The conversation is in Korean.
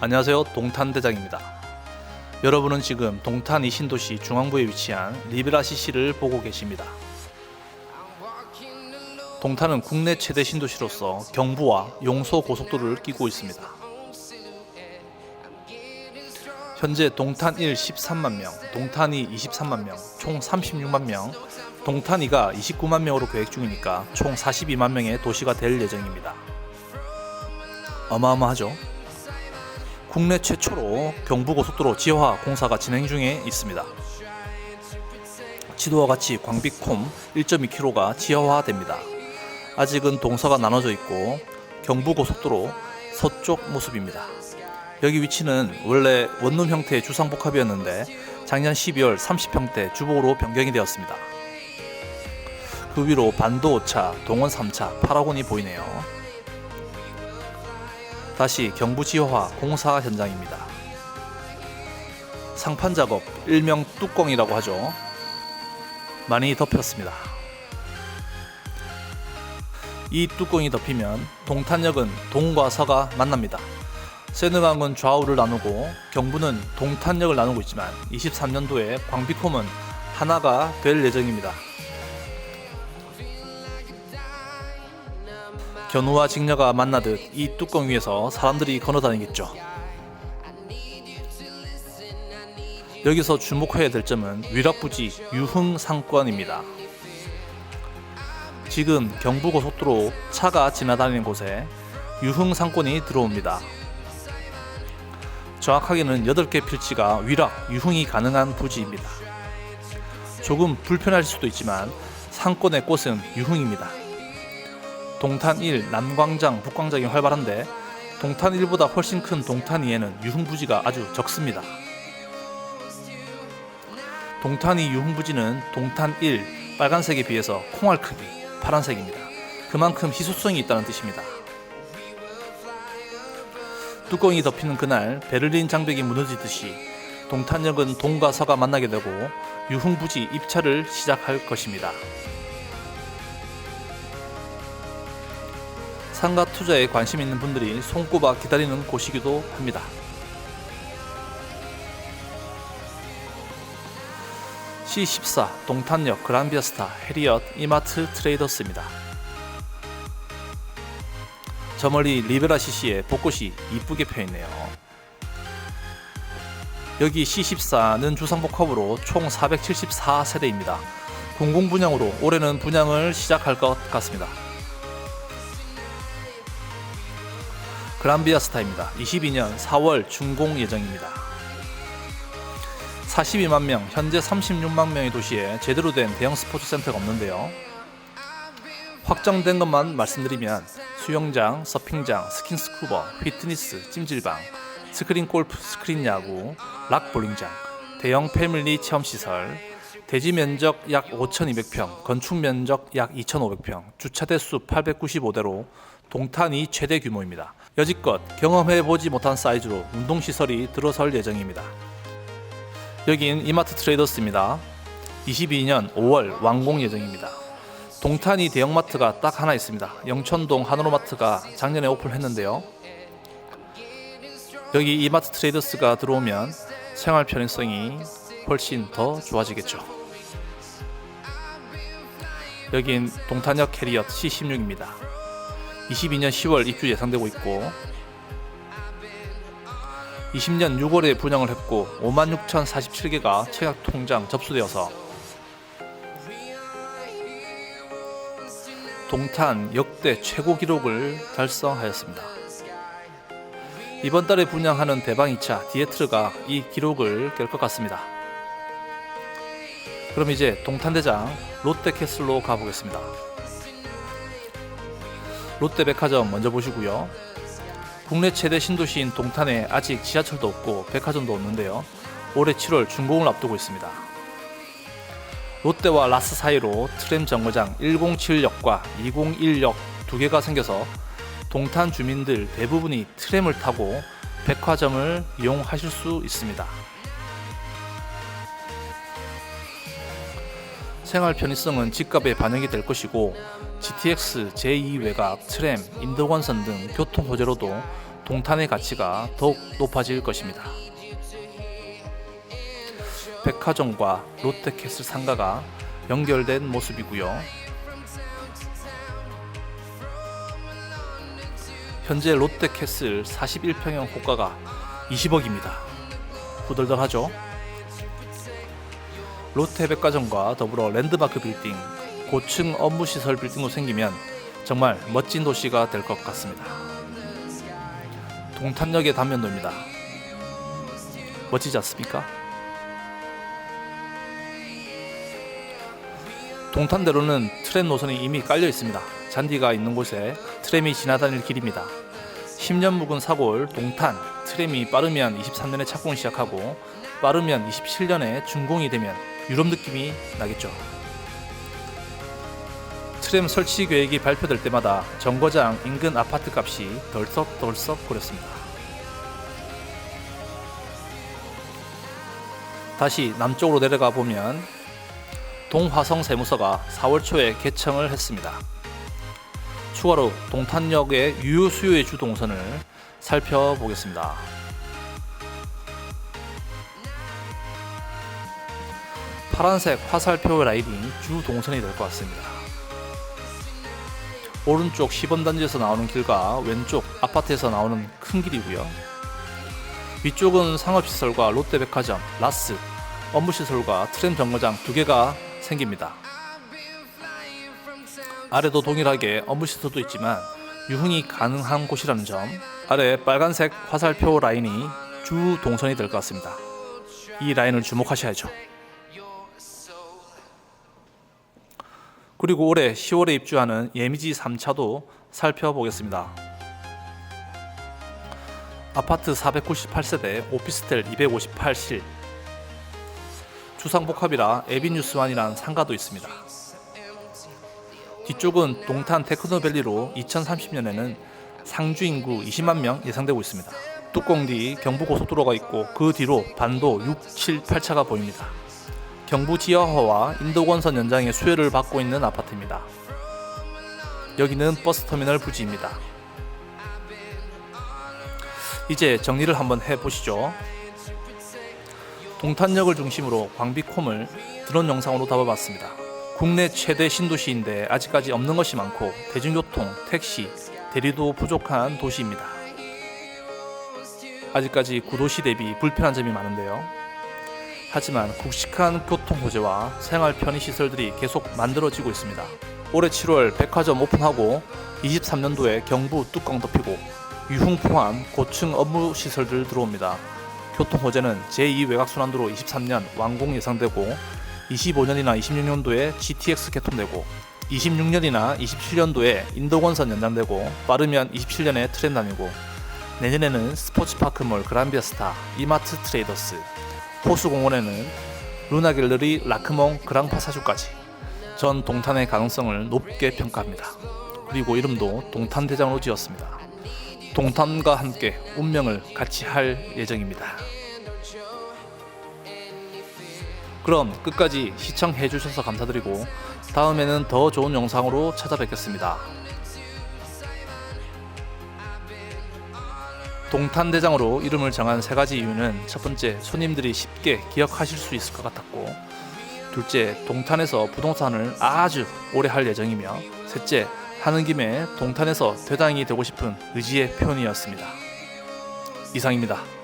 안녕하세요. 동탄대장입니다. 여러분은 지금 동탄 이신도시 중앙부에 위치한 리베라시시를 보고 계십니다. 동탄은 국내 최대 신도시로서 경부와 용서 고속도로를 끼고 있습니다. 현재 동탄 1 13만 명, 동탄 2 23만 명, 총 36만 명, 동탄 2가 29만 명으로 계획 중이니까 총 42만 명의 도시가 될 예정입니다. 어마어마하죠? 국내 최초로 경부고속도로 지하 공사가 진행 중에 있습니다. 지도와 같이 광비콤 1.2km가 지하화됩니다. 아직은 동서가 나눠져 있고 경부고속도로 서쪽 모습입니다. 여기 위치는 원래 원룸 형태의 주상복합이었는데 작년 12월 30평대 주복으로 변경이 되었습니다. 그 위로 반도 5차, 동원 3차, 8학원이 보이네요. 다시 경부 지화화 공사 현장입니다. 상판 작업 일명 뚜껑이라고 하죠. 많이 덮였습니다. 이 뚜껑이 덮이면 동탄역은 동과 서가 만납니다. 세느강은 좌우를 나누고 경부는 동탄역을 나누고 있지만 23년도에 광비콤은 하나가 될 예정입니다. 견우와 직녀가 만나듯 이 뚜껑 위에서 사람들이 건너다니겠죠. 여기서 주목해야 될 점은 위락부지 유흥 상권입니다. 지금 경부고속도로 차가 지나다니는 곳에 유흥 상권이 들어옵니다. 정확하게는 8개 필지가 위락, 유흥이 가능한 부지입니다. 조금 불편할 수도 있지만 상권의 꽃은 유흥입니다. 동탄 1 남광장, 북광장이 활발한데 동탄 1보다 훨씬 큰 동탄 2에는 유흥부지가 아주 적습니다. 동탄 2 유흥부지는 동탄 1 빨간색에 비해서 콩알 크기 파란색입니다. 그만큼 희소성이 있다는 뜻입니다. 뚜껑이 덮이는 그날 베를린 장벽이 무너지듯이 동탄역은 동과 서가 만나게 되고 유흥부지 입찰을 시작할 것입니다. 상가 투자에 관심 있는 분들이 손꼽아 기다리는 곳이기도 합니다. C14 동탄역 그란비아스타 해리엇 이마트 트레이더스입니다. 저 멀리 리베라 CC에 벚꽃이 이쁘게 펴있네요. 여기 C14는 주상복합으로 총 474세대입니다. 공공 분양으로 올해는 분양을 시작할 것 같습니다. 그란비아 스타입니다. 22년 4월 준공 예정입니다. 42만 명, 현재 36만 명의 도시에 제대로 된 대형 스포츠 센터가 없는데요. 확정된 것만 말씀드리면 수영장, 서핑장, 스킨스쿠버, 피트니스, 찜질방, 스크린 골프, 스크린 야구, 락 볼링장, 대형 패밀리 체험 시설, 대지 면적 약 5,200평, 건축 면적 약 2,500평, 주차 대 수 895대로 동탄이 최대 규모입니다. 여지껏 경험해 보지 못한 사이즈로 운동 시설이 들어설 예정입니다. 여긴 이마트 트레이더스입니다. 22년 5월 완공 예정입니다. 동탄이 대형마트가 딱 하나 있습니다. 영천동 한우로마트가 작년에 오픈했는데요. 여기 이마트 트레이더스가 들어오면 생활 편의성이 훨씬 더 좋아지겠죠. 여긴 동탄역 캐리엇 C16입니다. 22년 10월 입주 예상되고 있고 20년 6월에 분양을 했고 56,047개가 청약 통장 접수되어서 동탄 역대 최고 기록을 달성하였습니다. 이번 달에 분양하는 대방 2차 디에트르가 이 기록을 깰 것 같습니다. 그럼 이제 동탄대장 롯데캐슬로 가보겠습니다. 롯데백화점 먼저 보시고요. 국내 최대 신도시인 동탄에 아직 지하철도 없고 백화점도 없는데요. 올해 7월 준공을 앞두고 있습니다. 롯데와 라스 사이로 트램 정거장 107역과 201역 두 개가 생겨서 동탄 주민들 대부분이 트램을 타고 백화점을 이용하실 수 있습니다. 생활 편의성은 집값에 반영이 될 것이고 GTX 제2 외곽, 트램, 인도관선 등 교통 호재로도 동탄의 가치가 더욱 높아질 것입니다. 백화점과 롯데캐슬 상가가 연결된 모습이고요. 현재 롯데캐슬 41평형 호가가 20억입니다. 후덜덜하죠? 롯데백화점과 더불어 랜드마크 빌딩, 고층 업무시설 빌딩도 생기면 정말 멋진 도시가 될 것 같습니다. 동탄역의 단면도입니다. 멋지지 않습니까? 동탄대로는 트램 노선이 이미 깔려 있습니다. 잔디가 있는 곳에 트램이 지나다닐 길입니다. 10년 묵은 사골 동탄 트램이 빠르면 23년에 착공을 시작하고 빠르면 27년에 준공이 되면 유럽 느낌이 나겠죠. 트램 설치 계획이 발표될 때마다 정거장 인근 아파트 값이 덜썩덜썩 거렸습니다. 다시 남쪽으로 내려가 보면 동화성 세무서가 4월 초에 개청을 했습니다. 추가로 동탄역의 유효 수요의 주 동선을 살펴보겠습니다. 파란색 화살표 라인이 주 동선이 될 것 같습니다. 오른쪽 10원 단지에서 나오는 길과 왼쪽 아파트에서 나오는 큰 길이고요. 위쪽은 상업시설과 롯데백화점, 라스, 업무시설과 트램 정거장 두 개가 생깁니다. 아래도 동일하게 업무시설도 있지만 유흥이 가능한 곳이라는 점 아래 빨간색 화살표 라인이 주 동선이 될 것 같습니다. 이 라인을 주목하셔야죠. 그리고 올해 10월에 입주하는 예미지 3차도 살펴보겠습니다. 아파트 498세대 오피스텔 258실 주상복합이라 에비뉴스완이라는 상가도 있습니다. 뒤쪽은 동탄 테크노밸리로 2030년에는 상주 인구 20만 명 예상되고 있습니다. 뚜껑 뒤 경부고속도로가 있고 그 뒤로 반도 6, 7, 8차가 보입니다. 경부 지하화와 인도권선 연장의 수혜를 받고 있는 아파트입니다. 여기는 버스터미널 부지입니다. 이제 정리를 한번 해보시죠. 동탄역을 중심으로 광비콤을 드론 영상으로 담아봤습니다. 국내 최대 신도시인데 아직까지 없는 것이 많고 대중교통, 택시, 대리도 부족한 도시입니다. 아직까지 구도시 대비 불편한 점이 많은데요. 하지만 굵직한 교통 호재와 생활 편의 시설들이 계속 만들어지고 있습니다. 올해 7월 백화점 오픈하고 23년도에 경부 뚜껑 덮이고 유흥 포함 고층 업무 시설들 들어옵니다. 교통 호재는 제2 외곽순환도로 23년 완공 예상되고 25년이나 26년도에 GTX 개통되고 26년이나 27년도에 인도권선 연장되고 빠르면 27년에 트렌 다니고 내년에는 스포츠파크몰 그란비아스타, 이마트 트레이더스, 호수공원에는 루나 갤러리, 라크몽, 그랑파사주까지 전 동탄의 가능성을 높게 평가합니다. 그리고 이름도 동탄대장으로 지었습니다. 동탄과 함께 운명을 같이 할 예정입니다. 그럼 끝까지 시청해 주셔서 감사드리고 다음에는 더 좋은 영상으로 찾아뵙겠습니다. 동탄대장으로 이름을 정한 세 가지 이유는 첫 번째 손님들이 쉽게 기억하실 수 있을 것 같았고 둘째 동탄에서 부동산을 아주 오래 할 예정이며 셋째 하는 김에 동탄에서 대당이 되고 싶은 의지의 표현이었습니다. 이상입니다.